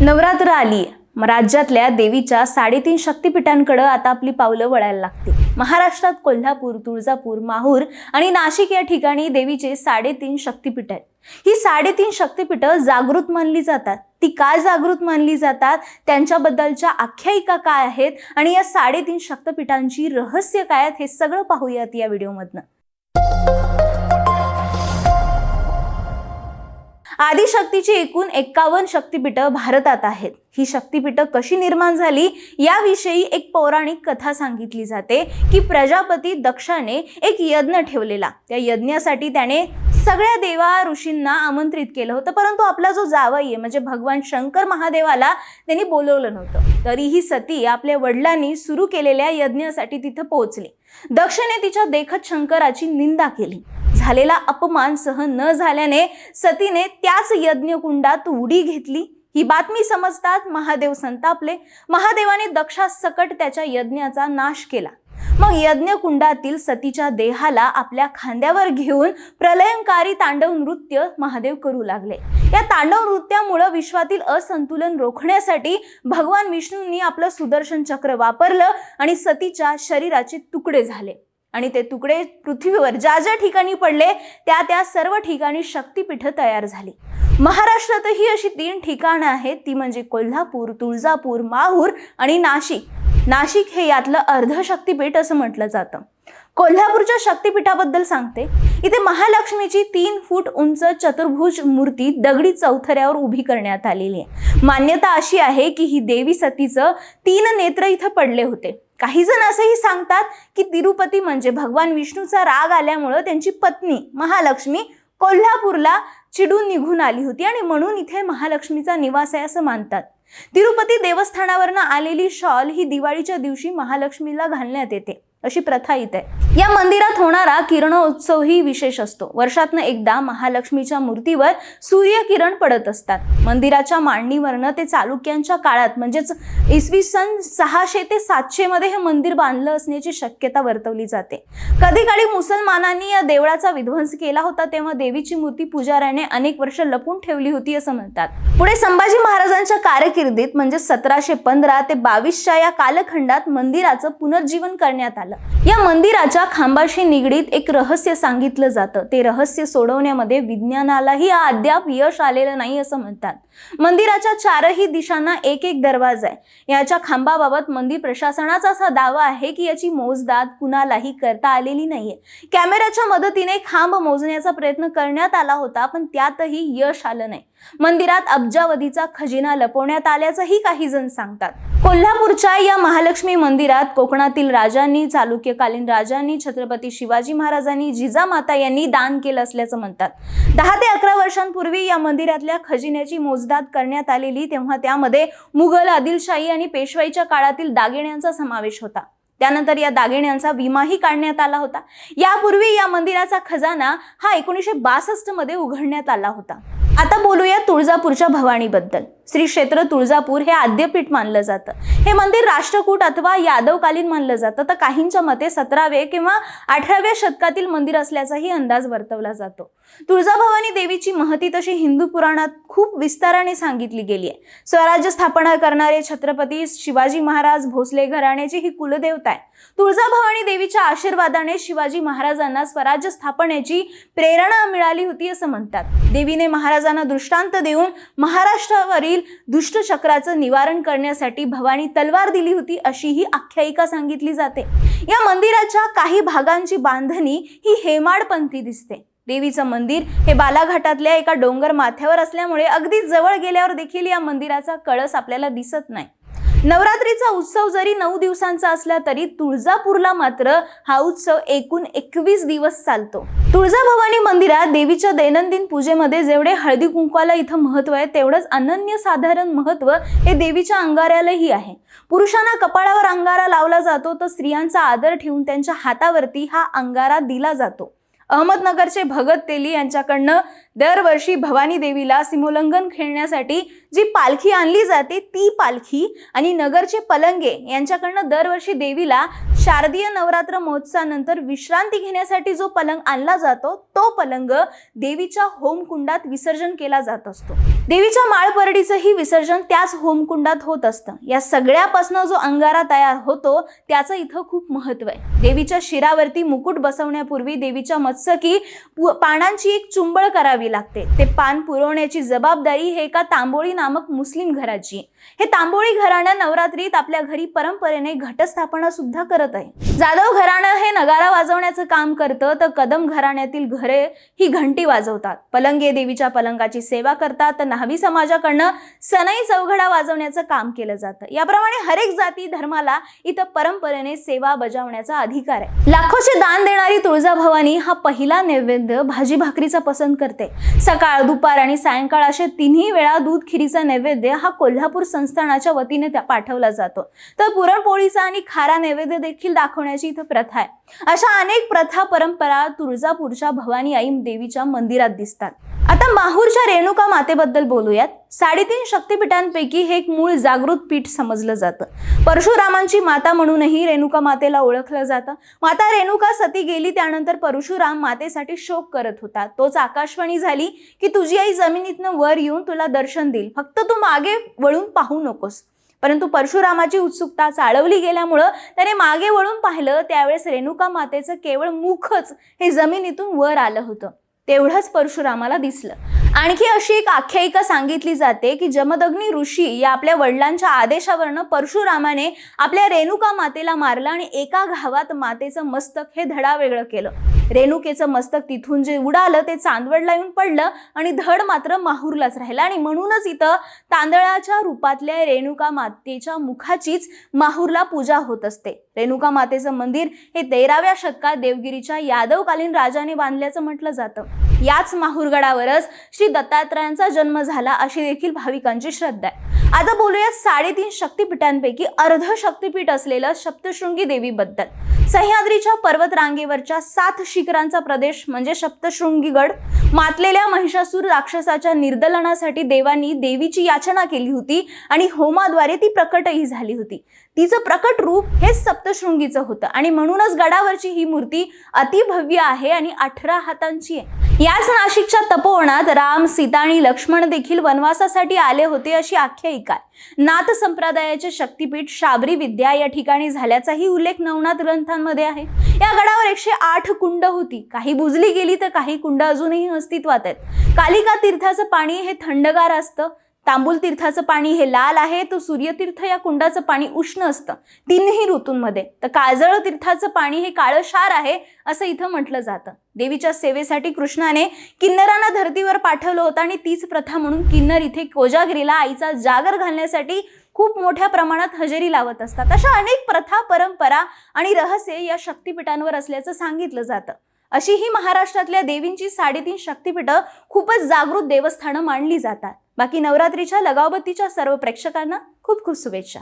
नवरात्र आली. राज्यातल्या देवीच्या साडेतीन शक्तिपीठांकडे आता आपली पावलं वळायला लागतील महाराष्ट्रात कोल्हापूर तुळजापूर माहूर आणि नाशिक या ठिकाणी देवीचे साडेतीन शक्तिपीठ आहेत. ही साडेतीन शक्तिपीठं जागृत मानली जातात. ती काय जागृत मानली जातात? त्यांच्याबद्दलच्या आख्यायिका काय आहेत? आणि या साडेतीन शक्तपीठांची रहस्य काय आहेत? हे सगळं पाहूयात या व्हिडिओमधनं. आदिशक्तीची एकूण एक्कावन्न शक्तिपीठं भारतात आहेत. ही शक्तिपीठं कशी निर्माण झाली याविषयी एक पौराणिक कथा सांगितली जाते की प्रजापती दक्षाने एक यज्ञ ठेवलेला. त्या यज्ञासाठी त्याने सगळ्या देवा ऋषींना आमंत्रित केलं होतं परंतु आपला जो जावई आहे म्हणजे भगवान शंकर महादेवाला त्यांनी बोलवलं नव्हतं. तरीही सती आपल्या वडिलांनी सुरू केलेल्या यज्ञासाठी तिथं पोहोचली. दक्षने तिच्या देखत शंकराची निंदा केली. झालेला अपमान सहन न झाल्याने सतीने त्याच यज्ञकुंडात उडी घेतली. ही बातमी समजतात महादेव संतापले. महादेवाने दक्षासकट त्याच्या यज्ञाचा नाश केला. मग यज्ञकुंडातील सतीच्या देहाला आपल्या खांद्यावर घेऊन प्रलयंकारी तांडव नृत्य महादेव करू लागले. या तांडव नृत्यामुळं विश्वातील असंतुलन रोखण्यासाठी भगवान विष्णूंनी आपलं सुदर्शन चक्र वापरलं आणि सतीच्या शरीराचे तुकडे झाले. आणि ते तुकडे पृथ्वीवर ज्या ज्या ठिकाणी पडले त्या त्या सर्व ठिकाणी शक्तीपीठं तयार झाली. महाराष्ट्रातही अशी तीन ठिकाणं आहेत ती म्हणजे कोल्हापूर तुळजापूर माहूर आणि नाशिक. नाशिक हे यातलं अर्ध शक्तीपीठ असं म्हटलं जातं. कोल्हापूरच्या शक्तिपीठाबद्दल सांगते. इथे महालक्ष्मीची तीन फूट उंच चतुर्भुज मूर्ती दगडी चौथऱ्यावर उभी करण्यात आलेली आहे. मान्यता अशी आहे की ही देवी सतीचं तीन नेत्र इथं पडले होते. काही जण असंही सांगतात की तिरुपती म्हणजे भगवान विष्णूचा राग आल्यामुळं त्यांची पत्नी महालक्ष्मी कोल्हापूरला चिडून निघून आली होती आणि म्हणून इथे महालक्ष्मीचा निवास आहे असं मानतात. तिरुपती देवस्थानावरनं आलेली शॉल ही दिवाळीच्या दिवशी महालक्ष्मीला घालण्यात येते. अशी प्रथा इथे आहे. या मंदिरात होणारा किरणोत्सव ही विशेष असतो. वर्षातनं एकदा महालक्ष्मीच्या मूर्तीवर सूर्यकिरण पडत असतात. मंदिराच्या मांडणीवरनं ते चालुक्यांच्या काळात म्हणजेच इसवी सन सहाशे ते सातशे मध्ये हे मंदिर बांधलं असण्याची शक्यता वर्तवली जाते. कधी काळी मुसलमानांनी या देवळाचा विध्वंस केला होता तेव्हा देवीची मूर्ती पुजाऱ्याने अनेक वर्ष लपून ठेवली होती असं म्हणतात. पुढे संभाजी महाराजांच्या कारकिर्दीत म्हणजे सतराशे पंधरा ते बावीसच्या या कालखंडात मंदिराचं पुनर्जीवन करण्यात आलं. या मंदिराच्या खांबाशी निगडीत एक रहस्य सांगितलं जातं. ते रहस्य सोडवण्यामध्ये विज्ञानालाही अद्याप यश आलेलं नाही असं म्हणतात. मंदिराच्या चारही दिशांना एक एक दरवाजा आहे. याच्या खांबाबाबत मंदिर प्रशासनाचा असा दावा आहे की याची मोजदाद कुणालाही करता आलेली नाहीये. कॅमेऱ्याच्या मदतीने खांब मोजण्याचा प्रयत्न करण्यात आला होता पण त्यातही यश आलं नाही. मंदिरात अब्जावधीचा खजिना लपवण्यात आल्याचंही काही जण सांगतात. कोल्हापूरच्या या महालक्ष्मी मंदिरात कोकणातील राजांनी चालुक्यकालीन राजांनी छत्रपती शिवाजी महाराजांनी जिजामाता यांनी दान केलं असल्याचं म्हणतात. दहा ते अकरा वर्षांपूर्वी या मंदिरातल्या खजिन्याची मोजदाद करण्यात आलेली तेव्हा त्यामध्ये मुघल आदिलशाही आणि पेशवाईच्या काळातील दागिन्यांचा समावेश होता. त्यानंतर या दागिन्यांचा विमाही काढण्यात आला होता. यापूर्वी या मंदिराचा खजाना हा एकोणीसशे बासष्टमध्ये उघडण्यात आला होता. आता बोलूया तुळजापूरच्या भवानीबद्दल. श्री क्षेत्र तुळजापूर हे आद्यपीठ मानलं जातं. हे मंदिर राष्ट्रकूट अथवा यादवकालीन मानलं जातं. तर काहींच्या मते सतरावे किंवा अठराव्या शतकातील मंदिर असल्याचाही अंदाज वर्तवला जातो. तुळजाभवानी देवीची महती तशी हिंदू पुराणात खूप विस्ताराने सांगितली गेली आहे स्वराज्य स्थापना करणारे छत्रपती शिवाजी महाराज भोसले घराण्याची ही कुलदेवता आहे. तुळजाभवानी देवीच्या आशीर्वादाने शिवाजी महाराजांना स्वराज्य स्थापनेची प्रेरणा मिळाली होती असं म्हणतात. देवीने महाराजांना दृष्टांत देऊन महाराष्ट्रावरील दुष्टचक्राचं निवारण करण्यासाठी भवानी तलवार दिली होती अशी ही आख्यायिका सांगितली जाते. या मंदिराच्या काही भागांची बांधणी ही हेमाडपंथी दिसते. देवीचं मंदिर हे बालाघाटातल्या एका डोंगर माथ्यावर असल्यामुळे अगदी जवळ गेल्यावर देखील या मंदिराचा कळस आपल्याला दिसत नाही. नवरात्रीचा उत्सव जरी नऊ दिवसांचा असला तरी तुळजापूरला मात्र हा उत्सव एकूण एकवीस दिवस चालतो. तुळजाभवानी मंदिरात देवीच्या दैनंदिन पूजेमध्ये जेवढे हळदी कुंकवाला इथं महत्त्व आहे तेवढंच अनन्य साधारण महत्त्व हे देवीच्या अंगाऱ्यालाही आहे. पुरुषांना कपाळावर अंगारा लावला जातो तर स्त्रियांचा आदर ठेवून त्यांच्या हातावरती हा अंगारा दिला जातो. अहमदनगरचे भगत तेली यांच्याकडनं दरवर्षी भवानी देवीला सिमोल्लंघन खेळण्यासाठी जी पालखी आणली जाते ती पालखी आणि नगरचे पलंगे यांच्याकडनं दरवर्षी देवीला शारदीय नवरात्र महोत्सवानंतर विश्रांती घेण्यासाठी जो पलंग आणला जातो तो पलंग देवीच्या होमकुंडात विसर्जन केला जात असतो. देवीच्या माळपरडीचंही विसर्जन त्याच होमकुंडात होत असतं. या सगळ्यापासनं जो अंगारा तयार होतो त्याचं इथं खूप महत्त्व आहे. देवीच्या शिरावरती मुकुट बसवण्यापूर्वी देवीच्या मत्स्यकी पु- पानांची एक चुंबळ करावी लागते. ते पान पुरवण्याची जबाबदारी हे एका तांबोळी नामक मुस्लिम घराची. हे तांबोळी घराणं नवरात्रीत आपल्या घरी परंपरेने घटस्थापना सुद्धा करत आहे. जाधव घराणं हे नगारा वाजवण्याचं काम करतं तर कदम घराण्यातील घरे ही घंटी वाजवतात. पलंगे देवीच्या पलंगाची सेवा करतात तर न्हावी समाजाकडनं सनई चौघडा वाजवण्याचं काम केलं जातं. याप्रमाणे हरेक जाती धर्माला इथं परंपरेने सेवा बजावण्याचा अधिकार आहे. लाखोचे दान देणारी तुळजाभवानी हा पहिला नैवेद्य भाजी भाकरीचा पसंत करते. सकाळ दुपार आणि सायंकाळ असे तिन्ही वेळा दूध खिरीचा नैवेद्य हा कोल्हापूर संस्थानाच्या वतीने त्या पाठवला जातो. तर पुरणपोळीचा आणि खारा नैवेद्य देखील दाखवण्याची इथं प्रथा आहे. अशा अनेक प्रथा परंपरा तुळजापूरच्या भवानी आई देवीच्या मंदिरात दिसतात. आता माहूरच्या रेणुका मातेबद्दल बोलूयात. साडेतीन शक्तिपीठांपैकी हे एक मूळ जागृत पीठ समजलं जातं. परशुरामांची माता म्हणूनही रेणुका मातेला ओळखलं जातं. माता रेणुका सती गेली त्यानंतर परशुराम मातेसाठी शोक करत होता. तोच आकाशवाणी झाली की तुझी आई जमिनीतनं वर येऊन तुला दर्शन देईल. फक्त तू मागे वळून पाहू नकोस. परंतु परशुरामाची उत्सुकता चाळवली गेल्यामुळं त्याने मागे वळून पाहिलं. त्यावेळेस रेणुका मातेचं केवळ मुखच हे जमिनीतून वर आलं होतं. तेवढंच परशुरामाला दिसलं. आणखी अशी एक आख्यायिका सांगितली जाते की जमदग्नी ऋषी या आपल्या वडिलांच्या आदेशावरनं परशुरामाने आपल्या रेणुका मातेला मारलं आणि एका घावात मातेचं मस्तक हे धडा वेगळं केलं. रेणुकेचं मस्तक तिथून जे उडालं ते चांदवडला येऊन पडलं आणि धड मात्र माहूरलाच राहिलं. आणि म्हणूनच इथं तांदळाच्या रूपातल्या रेणुका मातेच्या मुखाचीच माहूरला पूजा होत असते. रेणुका मातेचं मंदिर हे तेराव्या शतकात देवगिरीच्या यादवकालीन राजाने बांधल्याचं म्हटलं जातं. याच माहूरगडावरच श्री दत्तात्रयांचा जन्म झाला अशी देखील भाविकांची श्रद्धा आहे. आता बोलूयात साडेतीन शक्तिपीठांपैकी अर्ध शक्तिपीठ असलेलं सप्तशृंगी देवीबद्दल. सह्याद्रीच्या पर्वत रांगेवरच्या सात शिखरांचा प्रदेश म्हणजे सप्तशृंगीगड. मातलेल्या महिषासूर राक्षसाच्या निर्दलनासाठी देवांनी देवीची याचना केली होती आणि होमाद्वारे ती प्रकटही झाली होती. तिचं प्रकट रूप हेच सप्तशृंगीचं होतं आणि म्हणूनच गडावरची ही मूर्ती अतिभव्य आहे आणि अठरा हातांची आहे. याच नाशिकच्या तपोवनात राम सीता आणि लक्ष्मण देखील वनवासासाठी आले होते अशी आख्यायिका नाथ संप्रदायाचे शक्तिपीठ शाबरी विद्या या ठिकाणी झाल्याचाही उल्लेख नवनाथ ग्रंथांमध्ये आहे. या गडावर एकशे आठ कुंड होती. काही बुजली गेली तर काही कुंड अजूनही अस्तित्वात आहेत. कालिका तीर्थाचं पाणी हे थंडगार असतं. तांबूल तीर्थाचं पाणी हे लाल आहे तर सूर्यतीर्थ या कुंडाचं पाणी उष्ण असतं. तीनही ऋतूंमध्ये. तर काजळ तीर्थाचं पाणी हे काळशार आहे असं इथं म्हटलं जातं. देवीच्या सेवेसाठी कृष्णाने किन्नरांना धर्तीवर पाठवलं होतं आणि तीच प्रथा म्हणून किन्नर इथे कोजागिरीला आईचा जागर घालण्यासाठी खूप मोठ्या प्रमाणात हजेरी लावत असतात. अशा अनेक प्रथा परंपरा आणि रहस्य या शक्तिपीठांवर असल्याचं सांगितलं जातं. अशी ही महाराष्ट्रातल्या देवींची साडेतीन शक्तिपीठं खूपच जागृत देवस्थानं मानली जातात. बाकी नवरात्रीच्या लगावबत्तीच्या सर्व प्रेक्षकांना खूप खूप शुभेच्छा.